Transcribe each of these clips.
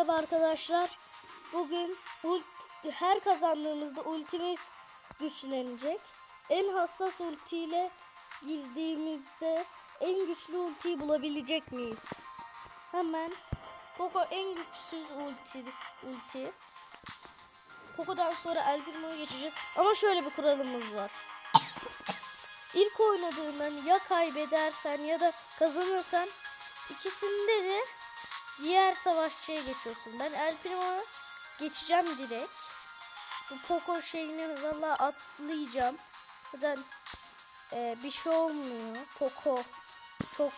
Merhaba arkadaşlar. Bugün ult her kazandığımızda ultimiz güçlenecek. En hassas ultiyle girdiğimizde en güçlü ultiyi bulabilecek miyiz? Hemen Poco en güçsüz ulti ulti. Poco'dan sonra El Primo'ya geçeceğiz. Ama şöyle bir kuralımız var. İlk oynadığından ya kaybedersen ya da kazanırsan ikisinde de diğer savaşçıya geçiyorsun. Ben El Primo'ya geçeceğim direkt. Bu Poco şeyini valla atlayacağım. Zaten e, bir şey olmuyor. Poco çok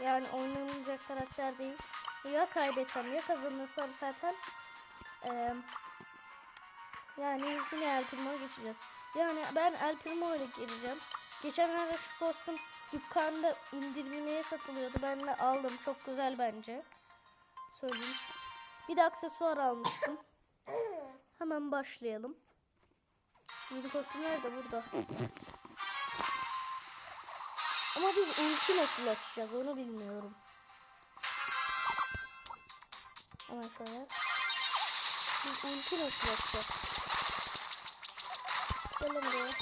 yani oynanacak karakter değil. Ya kaybetsem ya kazanırsam zaten e, yani yine El Primo'ya geçeceğiz. Yani ben El Primo ile gireceğim. Geçenlerde şu kostüm dükkanda indirimliye satılıyordu. Ben de aldım. Çok güzel bence. Söyleyeyim. Bir de aksesuar almıştım. Hemen başlayalım. Kostüm nerede? Burada. Ama biz ulti nasıl açacağız onu bilmiyorum. Hemen şöyle. Biz ulti nasıl açacağız? Gelin buraya.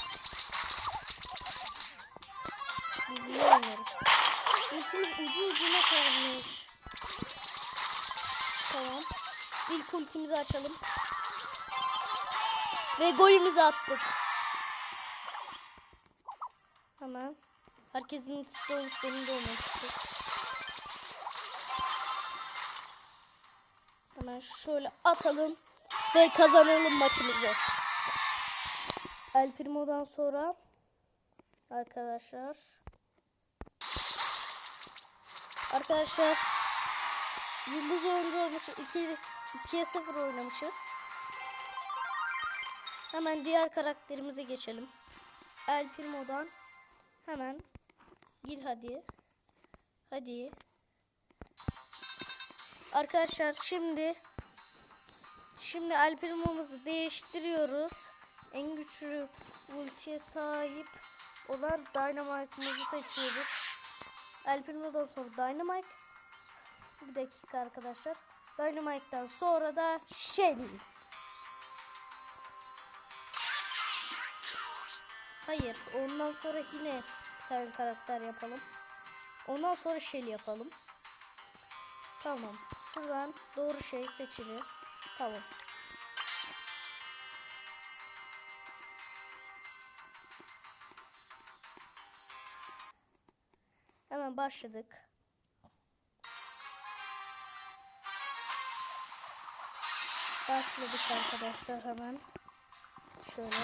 Biz iyi oynarız. Ultimiz ucu ucuna kalmış. Ultimizi açalım. Ve golümüzü attık. Hemen. Herkesin ultisi olmuş benim de istiyor. Hemen şöyle atalım. Ve kazanalım maçımızı. El Primo'dan sonra arkadaşlar arkadaşlar Yıldız oyuncu olmuş 2 2'ye 0 oynamışız. Hemen diğer karakterimize geçelim. El Primo'dan hemen gir hadi. Hadi. Arkadaşlar şimdi şimdi El değiştiriyoruz. En güçlü ultiye sahip olan Dynamite'ımızı seçiyoruz. El Primo'dan sonra Dynamite. Bir dakika arkadaşlar. Dynamite'dan sonra da Shelly. Hayır. Ondan sonra yine bir tane karakter yapalım. Ondan sonra Shelly yapalım. Tamam. Şuradan doğru şey seçili. Tamam. Hemen başladık. Başladık arkadaşlar hemen. Şöyle.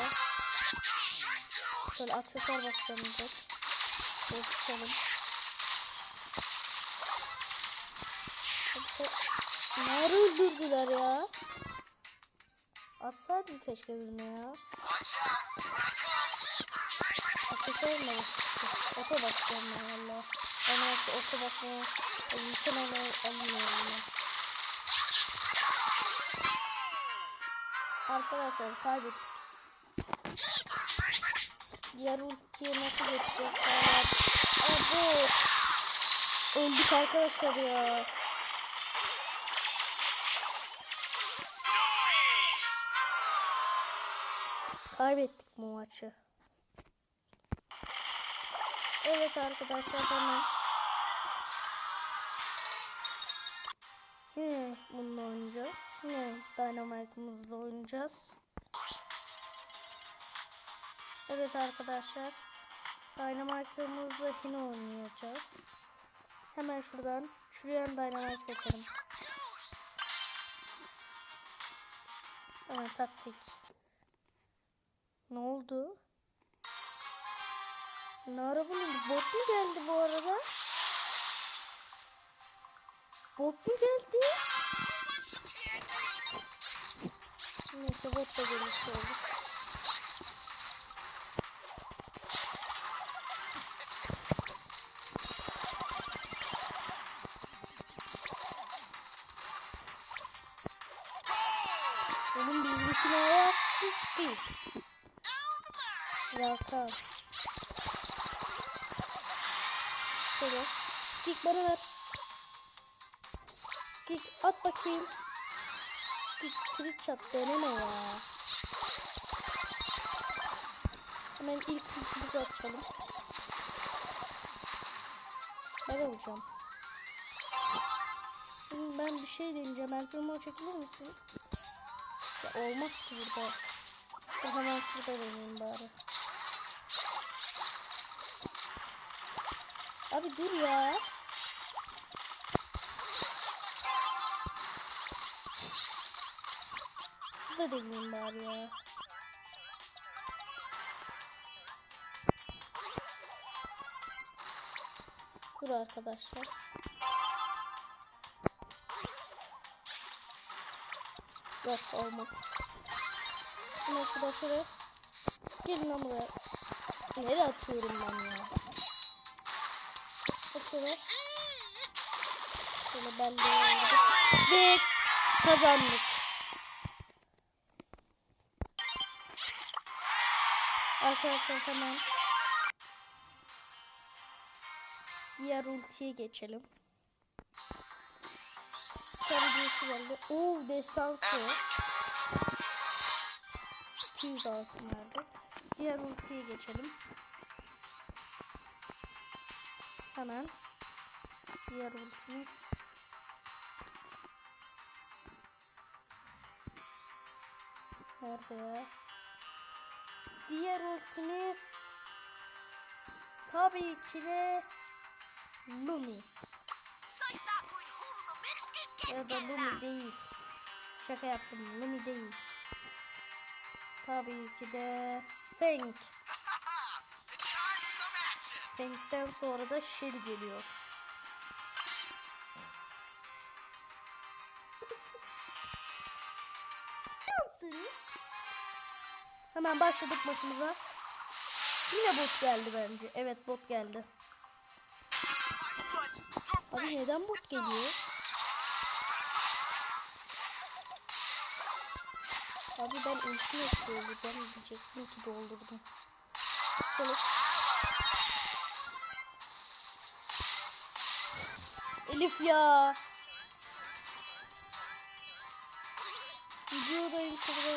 Şöyle aksesuar başlamayacak. Şöyle tutalım. Nerede öldürdüler ya? Atsaydım keşke birine ya. Aksesuar mı? Oto basacağım ben valla. Ama oto basmaya insan alamıyorum ben. Arkadaşlar kaybettik. Diğer ultiye nasıl geçeceğiz? Abo. Öldük arkadaşlar ya. Kaybettik bu maçı. Evet arkadaşlar hemen. Yine bununla oynayacağız. Yine Dynamite'ımızla oynayacağız. Evet arkadaşlar. Dynamite'ımızla yine oynayacağız. Hemen şuradan çürüyen Dynamite seçelim. Hemen taktik. Ne oldu? Ne ara bunun bot mu geldi bu arada? Bot mu geldi? Neyse bot da gelmiş oldu. Oğlum bizimkine yaptık ki. Yaka. Şöyle. Stick bana ver. Skik at bakayım. Kilit çat deneme ya. Hemen ilk ultimizi açalım. Ben olacağım. Şimdi ben bir şey deneyeceğim. Elfirmo çekilir misin? Ya olmaz ki burada. O zaman şurada deneyeyim bari. Abi dur ya. Şurada deneyeyim bari ya. Dur arkadaşlar. Yok olmaz. Ama şurada şuraya. Gelin lan buraya. Nereye atıyorum ben ya? Bak şöyle. Şöyle ben de. Ve kazandık. Arkadaşlar hemen diğer ultiye geçelim. Star hediyesi geldi. Oo destansı. 200 altın verdi. Diğer ultiye geçelim. Hemen diğer ultimiz Nerede ya? Diğer ultimiz tabii ki de Lumi. Ya da Lumi değil. Şaka yaptım. Lumi değil. Tabii ki de Feng. Feng'den sonra da Shelly geliyor. Hemen başladık maçımıza. Yine bot geldi bence. Evet bot geldi. Abi neden bot geliyor? Abi ben ulti nasıl dolduracağım diyecektim ki doldurdum. Şöyle. Elif ya. Videodayım şurada.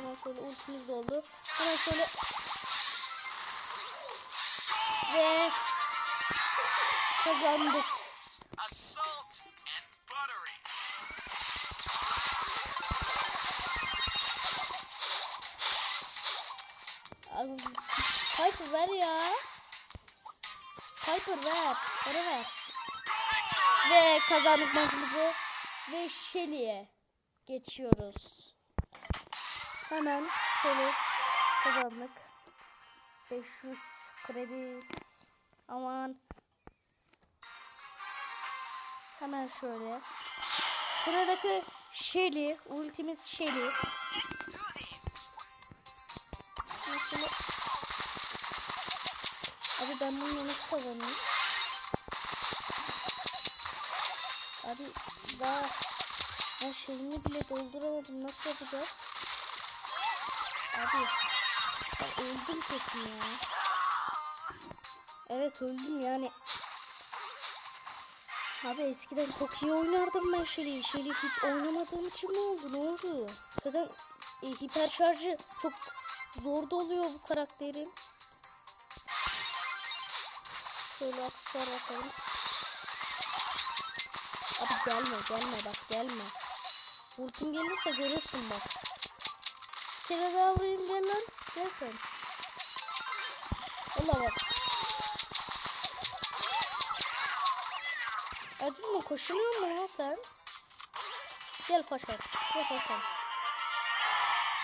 Hemen şöyle ultimiz doldu. Hemen şöyle. Ve kazandık. Piper ver ya. Piper ver. Para ver. Ve kazandık maçımızı. Ve Shelly'e geçiyoruz. Hemen şöyle kazandık. 500 kredi. Aman. Hemen şöyle. Sıradaki Shelly. Ultimiz Shelly. Abi ben bunu nasıl kazanayım? Abi daha ben şeyini bile dolduramadım. Nasıl yapacağım? Abi ben öldüm kesin ya. Evet öldüm yani. Abi eskiden çok iyi oynardım ben Shelly'i. Shelly hiç oynamadığım için ne oldu? Ne oldu? Zaten e, hiper şarjı çok zor da oluyor bu karakterin. Şöyle aksesuar bakalım. Abi gelme gelme bak gelme. Ultim gelirse görürsün bak. Daha vurayım gel lan. Gel. Allah bak. Acın mı koşuyor mu ya sen? Gel paşam. Gel paşam.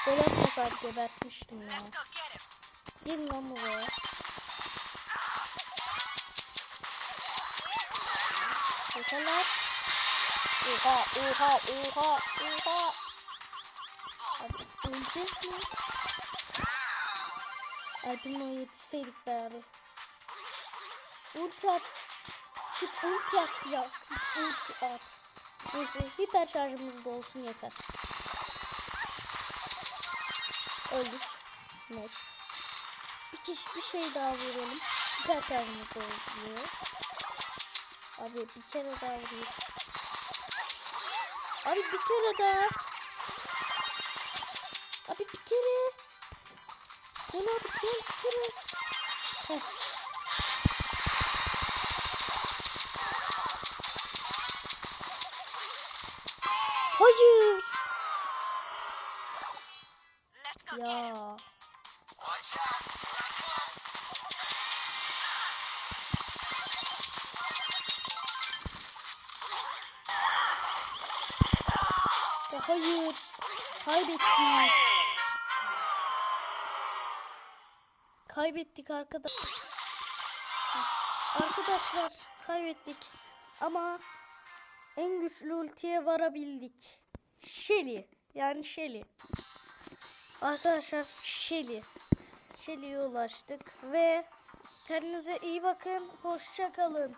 Gol atmasaydı gebertmiştim ya. Gelin lan buraya. Yeterler. Oha oha oha oha. Ölecek mi? Ay bununla yetişseydik bari. Ulti at. Git ulti at ya. Git ulti at. Neyse hiper şarjımız da olsun yeter. Öldük. Net. İki bir şey daha vuralım. Hiper şarjımız da oluyor. Abi bir kere daha vurayım. Abi bir kere daha. Gel abi gel bir kere. Heh. Hayır. Let's go get him. Ya. Watch out. Ya hayır. Kaybettik. Kaybettik arkadaş. Arkadaşlar kaybettik. Ama en güçlü ultiye varabildik. Shelly. Yani Shelly. Arkadaşlar Shelly. Shelly'ye ulaştık ve kendinize iyi bakın. Hoşça kalın.